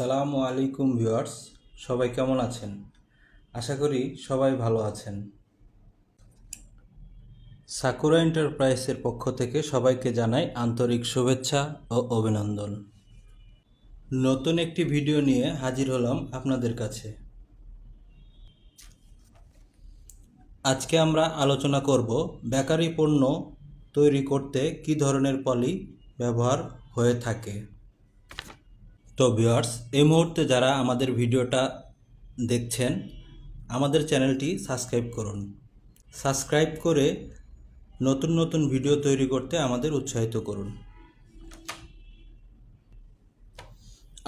আসসালামু আলাইকুম ভিউয়ার্স, সবাই কেমন আছেন? আশা করি সবাই ভালো আছেন। সাকুরা এন্টারপ্রাইজের পক্ষ থেকে সবাইকে জানাই আন্তরিক শুভেচ্ছা ও অভিনন্দন। নতুন একটি ভিডিও নিয়ে হাজির হলাম আপনাদের কাছে। আজকে আমরা আলোচনা করব বেকারি পণ্য তৈরি করতে কী ধরনের পলি ব্যবহার হয়ে থাকে। তো ভিউয়ার্স, এই মুহূর্তে যারা আমাদের ভিডিওটা দেখছেন, আমাদের চ্যানেলটি সাবস্ক্রাইব করুন। সাবস্ক্রাইব করে নতুন নতুন ভিডিও তৈরি করতে আমাদের উৎসাহিত করুন।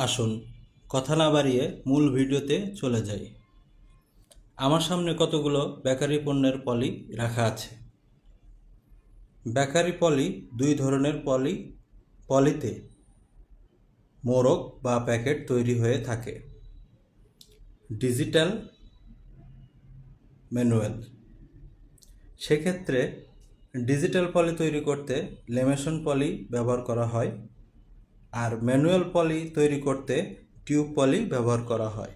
আসুন, কথা না বাড়িয়ে মূল ভিডিওতে চলে যাই। আমার সামনে কতগুলো বেকারি পণ্যের পলি রাখা আছে। বেকারি পলি দুই ধরনের পলি, পলিতে মোড়ক বা প্যাকেট তৈরি হয়ে থাকে। Digital manual. সেক্ষেত্রে ডিজিটাল পলি তৈরি করতে লেমেশন পলি ব্যবহার করা হয় আর ম্যানুয়াল পলি তৈরি করতে টিউব পলি ব্যবহার করা হয়।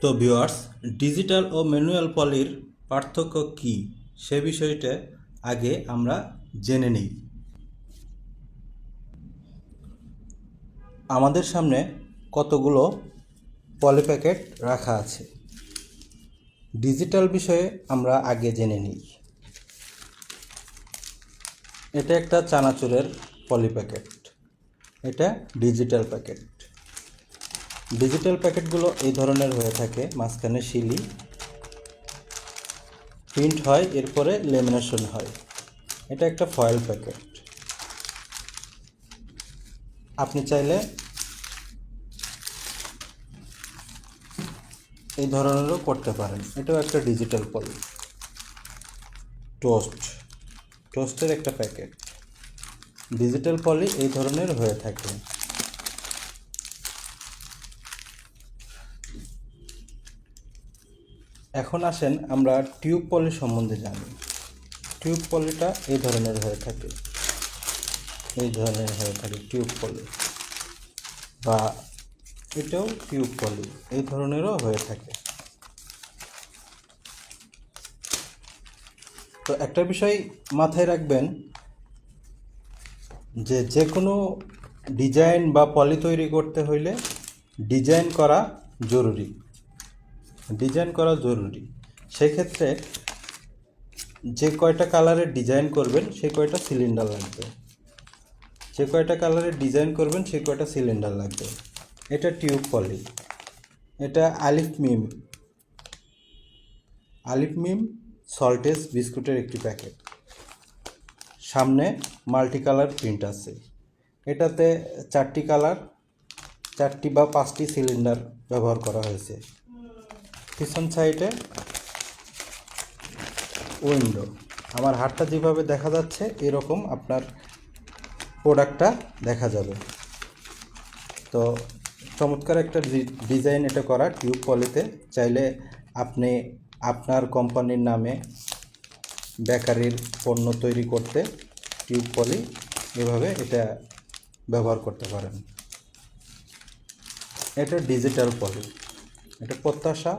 তো ভিউয়ার্স, ডিজিটাল ও ম্যানুয়াল পলির পার্থক্য কী? সে বিষয়টা আগে আমরা জেনে নিই। আমাদের সামনে কতগুলো পলি প্যাকেট রাখা আছে। ডিজিটাল বিষয়ে আমরা আগে জেনে নিই। এটা একটা চানাচুরের পলি প্যাকেট। এটা ডিজিটাল প্যাকেট। ডিজিটাল প্যাকেটগুলো এই ধরনের হয়ে থাকে, মাঝখানে শিলি। প্রিন্ট হয়, এরপরে লেমিনেশন হয়। এটা একটা ফয়েল প্যাকেট। আপনি চাইলে এই ধরনেরও করতে পারেন। এটাও একটা ডিজিটাল পলি টোস্ট টোস্টের একটা প্যাকেট ডিজিটাল পলি এই ধরনের হয়ে থাকে। এখন আসেন আমরা টিউব পলি সম্বন্ধে জানি। টিউব পলিটা এই ধরনের হয়ে থাকে। এই ধরনের হয়ে থাকে টিউব পলি। বা এটাও টিউব পলি এই ধরনেরও হয়ে থাকে। তো একটা বিষয় মাথায় রাখবেন, যে যে কোনো ডিজাইন বা পলি তৈরি করতে হইলে ডিজাইন করা জরুরি। ডিজাইন করা জরুরি। সেক্ষেত্রে যে কয়টা কালারের ডিজাইন করবেন সেই কয়টা সিলিন্ডার লাগবে। যে কয়টা কালারের ডিজাইন করবেন সেই কয়টা সিলিন্ডার লাগবে। এটা টিউব পলি। এটা আলিফ মিম। আলিফ মিম সল্টেজ বিস্কুটের একটি প্যাকেট। সামনে মাল্টি কালার প্রিন্ট আছে। এটাতে চারটি কালার, চারটি বা পাঁচটি সিলিন্ডার ব্যবহার করা হয়েছে। পিছন সাইডে উইন্ডো। আমার হাতটা যেভাবে দেখা যাচ্ছে, এরকম আপনার প্রোডাক্টটা দেখা যাবে। তো চমৎকার একটা ডিজাইন এটা করা টিউব পলিতে। চাইলে আপনি আপনার কোম্পানির নামে বেকারির পণ্য তৈরি করতে টিউব পলি এভাবে এটা ব্যবহার করতে পারেন। এটা ডিজিটাল পলি। এটা প্রত্যাশা,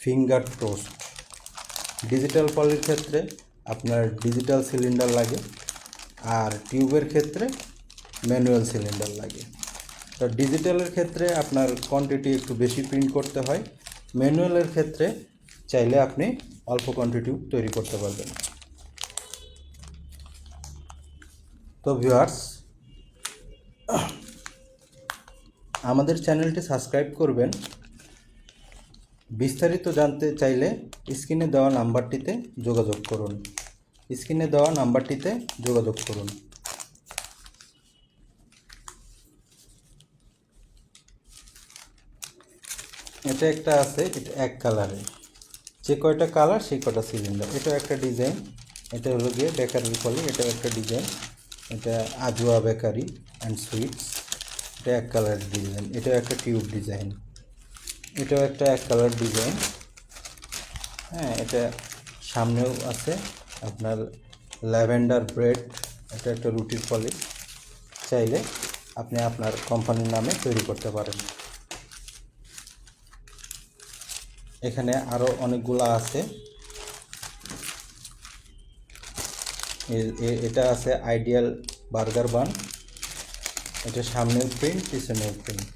ফিঙ্গার টোস্ট। ডিজিটাল পলির ক্ষেত্রে আপনার ডিজিটাল সিলিন্ডার লাগে আর টিউবের ক্ষেত্রে ম্যানুয়াল সিলিন্ডার লাগে। তো ডিজিটালের ক্ষেত্রে আপনার কোয়ান্টিটি একটু বেশি প্রিন্ট করতে হয়। ম্যানুয়ালের ক্ষেত্রে চাইলে আপনি অল্প কোয়ান্টিটি তৈরি করতে পারবেন। তো ভিউয়ার্স আমাদের চ্যানেলটি সাবস্ক্রাইব করবেন। বিস্তারিত জানতে চাইলে স্ক্রিনে দেওয়া নাম্বারটিতে যোগাযোগ করুন। স্ক্রিনে দেওয়া নাম্বারটিতে যোগাযোগ করুন। এটা একটা আছে, এটা এক কালারে যে কয়টা কালার সেই কয়টা সিলিন্ডার এটা একটা ডিজাইন এটা হলো গিয়ে বেকারির ফলে এটাও একটা ডিজাইন এটা আজুয়া বেকারি অ্যান্ড সুইটস এটা এক কালার ডিজাইন এটাও একটা টিউব ডিজাইন এটাও একটা এক কালার ডিজাইন হ্যাঁ এটা সামনেও আছে। আপনার ল্যাভেন্ডার ব্রেড, এটা একটা রুটির পলি চাইলে আপনি আপনার কোম্পানির নামে তৈরি করতে পারেন। এখানে আরও অনেকগুলো আছে। এটা আছে আইডিয়াল বার্গার বান এটা সামনেও প্রিন্ট পিছনেও প্রিন্ট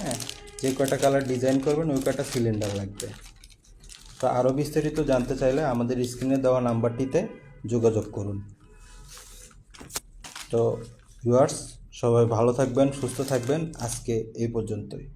হ্যাঁ যে কয়টা কালার ডিজাইন করবেন, ওই কয়টা সিলিন্ডার লাগবে। তো আরও বিস্তারিত জানতে চাইলে আমাদের স্ক্রিনে দেওয়া নাম্বারটিতে যোগাযোগ করুন। তো ভিউয়ার্স সবাই ভালো থাকবেন, সুস্থ থাকবেন। আজকে এই পর্যন্তই।